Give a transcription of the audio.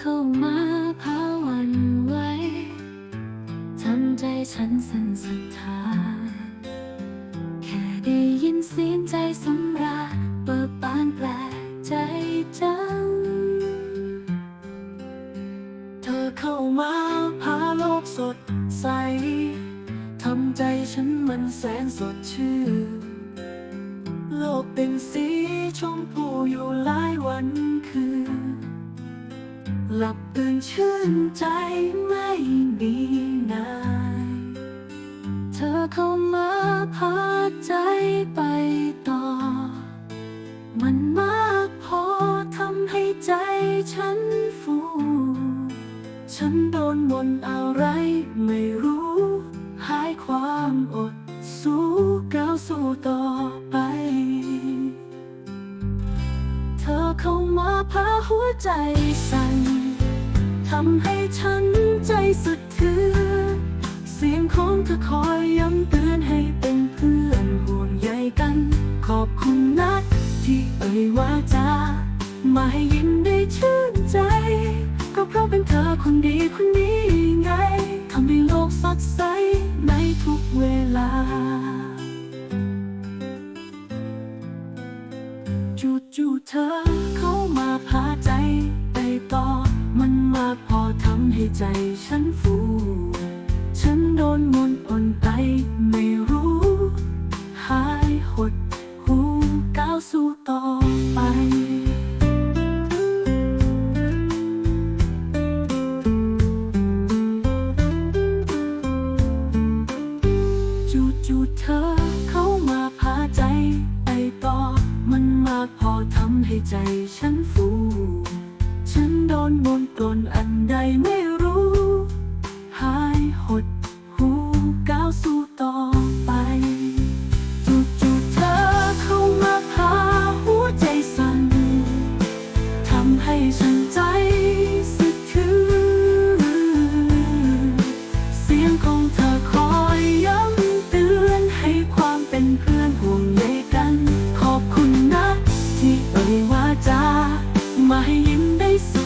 เข้ามาพาวันไหวทำใจฉันสั่นศรัทธาแค่ได้ยินเสียงใจสำราญเปิดบานแปลกใจจัง เธอเข้ามาพาโลกสดใสทำใจฉันมันแสนสดชื่นโลกเป็นสีชมพูอยู่หลายวันคืน ลับตื่นชื่นใจไม่มีนายเธอเข้ามาพาใจไปต่อ มันมากพอทำให้ใจฉันฟู ฉันโดนมนต์อะไรไม่รู้ หายความอดสู้ก้าวสู้ต่อไป เธอเข้ามาพาหัวใจสั่น ทำให้ฉันใจสะเทือ เสียงของเธอคอยย้ำเตือนให้เป็นเพื่อนห่วงใยกัน ขอบคุณนัดที่เอ่ยว่าจามาให้ยิ้มได้ชื่นใจ ก็เพราะเป็นเธอคนดีคนนี้ไงทำให้โลกสดใสในทุกเวลาจู่ๆเธอเข้ามาพาใจไปต่อมันมา ให้ใจฉันฟู ฉันโดนมนต์อ่อนไปไม่รู้ หายหดหูก้าวสู้ต่อไปจู่ๆเธอเข้ามาพาใจไปต่อ มันมากพอทำให้ใจ จา มาให้ยิ้มได้ส